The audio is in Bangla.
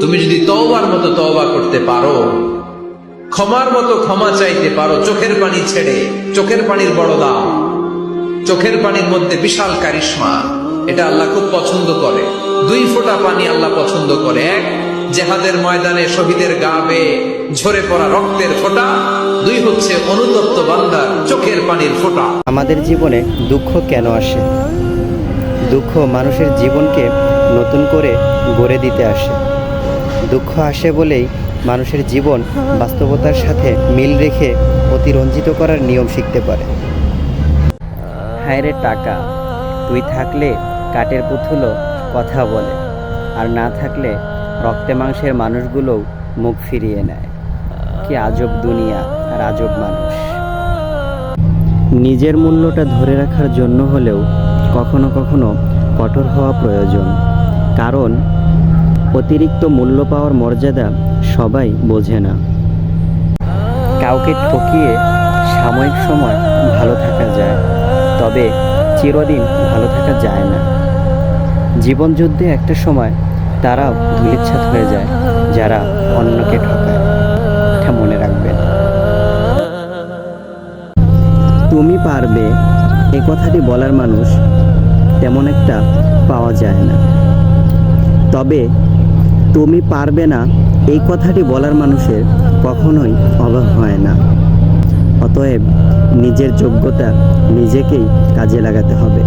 তুমি যদি তওবার মতো তওবা করতে পারো, ক্ষমার মতো ক্ষমা চাইতে পারো, চোখের পানি ছেড়ে, চোখের পানির বড় দাম, চোখের পানির মধ্যে বিশাল কারিশমা, এটা আল্লাহ খুব পছন্দ করে। দুই ফোঁটা পানি আল্লাহ পছন্দ করে। এক, জেহাদের ময়দানে শহীদের গা বেয়ে ঝরে পড়া রক্তের ফোঁটা। দুই হচ্ছে অনুতপ্ত বান্দার চোখের পানির ফোঁটা। আমাদের জীবনে দুঃখ কেন আসে? দুঃখ মানুষের জীবনকে নতুন করে গড়ে দিতে আসে। দুঃখ আসে বলেই মানুষের জীবন বাস্তবতার সাথে মিল রেখে অতিরঞ্জিত করার নিয়ম শিখতে পারে। হায় রে টাকা, তুই থাকলে কাঠের পুতুলও কথা বলে, আর না থাকলে রক্তে মাংসের মানুষগুলোও মুখ ফিরিয়ে নেয়। কি আজব দুনিয়া আর আজব মানুষ। নিজের মূল্যটা ধরে রাখার জন্য হলেও কখনো কখনো কঠোর হওয়া প্রয়োজন। কারণ অতিরিক্ত মূল্য পাওয়ার মর্যাদা সবাই বোঝে না। কাউকে ঠকিয়ে সাময়িক সময় ভালো থাকা যায়, তবে চিরদিন ভালো থাকা যায় না। জীবনযুদ্ধে একটা সময় তারাও ধুলিচ্ছাত হয়ে যায়, যারা অন্যকে ঠকায়, এটা মনে রাখবেন তুমি পারবে, এ কথাটি বলার মানুষ তেমন একটা পাওয়া যায় না। তবে তুমি পারবে না। এই কথাটি বলার মানুষের কখনোই অভাব হয় না। অতএব নিজের যোগ্যতা নিজেকেই কাজে লাগাতে হবে।